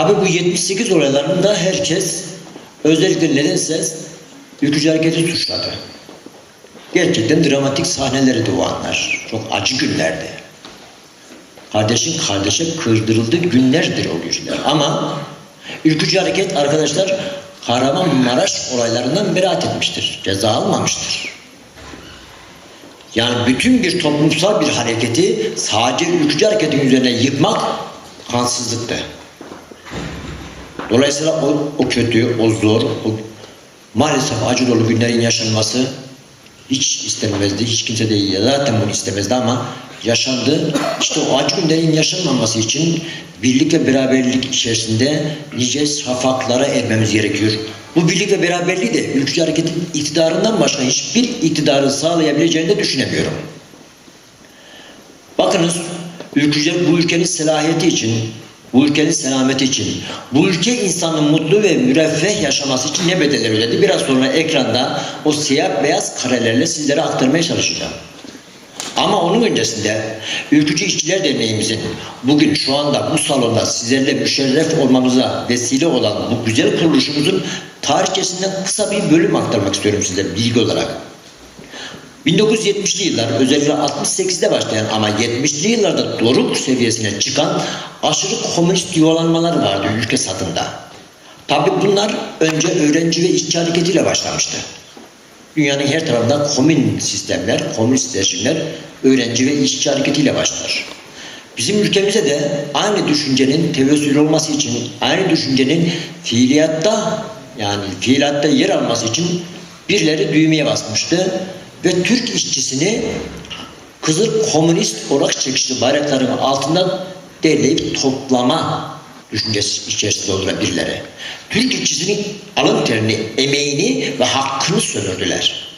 Tabi bu 78 olaylarında herkes özellikle nedense ülkücü hareketi suçladı. Gerçekten dramatik sahnelerdi o anlar. Çok acı günlerdi. Kardeşin kardeşe kırdırıldığı günlerdir o günler. Ama ülkücü hareket arkadaşlar Kahramanmaraş olaylarından beraat etmiştir. Ceza almamıştır. Yani bütün bir toplumsal bir hareketi sadece ülkücü hareketin üzerine yıkmak kansızlıktı. Dolayısıyla o, o kötü, o zor, o maalesef acı dolu günlerin yaşanması hiç istenmezdi. Hiç kimse de zaten bunu istemezdi ama yaşandı. İşte o acı günlerin yaşanmaması için birlik ve beraberlik içerisinde nice şafaklara ermemiz gerekiyor. Bu birlik ve beraberliği de ülkücü hareketin iktidarından başka hiçbir iktidarı sağlayabileceğini de düşünemiyorum. Bakınız ülkücüler bu ülkenin selahiyeti için, bu ülkenin selameti için, bu ülke insanın mutlu ve müreffeh yaşaması için ne bedeller ödedi? Biraz sonra ekranda o siyah beyaz karelerle sizlere aktarmaya çalışacağım. Ama onun öncesinde Ülkücü İşçiler Derneğimizin bugün şu anda bu salonda sizlerle müşerref olmamıza vesile olan bu güzel kuruluşumuzun tarihçesinden kısa bir bölüm aktarmak istiyorum size bilgi olarak. 1970'li yıllar özellikle 68'de başlayan ama 70'li yıllarda doruk seviyesine çıkan aşırı komünist yuvalanmalar vardı ülke satında. Tabi bunlar önce öğrenci ve işçi hareketiyle başlamıştı. Dünyanın her tarafında komün sistemler, komünist rejimler öğrenci ve işçi hareketiyle başlar. Bizim ülkemize de aynı düşüncenin tevessül olması için, aynı düşüncenin fiiliyatta yani fiiliyatta yer alması için birileri düğmeye basmıştı ve Türk işçisini Kızıl Komünist olarak çekişli bayrakların altında derleyip toplama düşüncesi içerisinde olan birileri. Türk işçisinin alın terini, emeğini ve hakkını sömürdüler.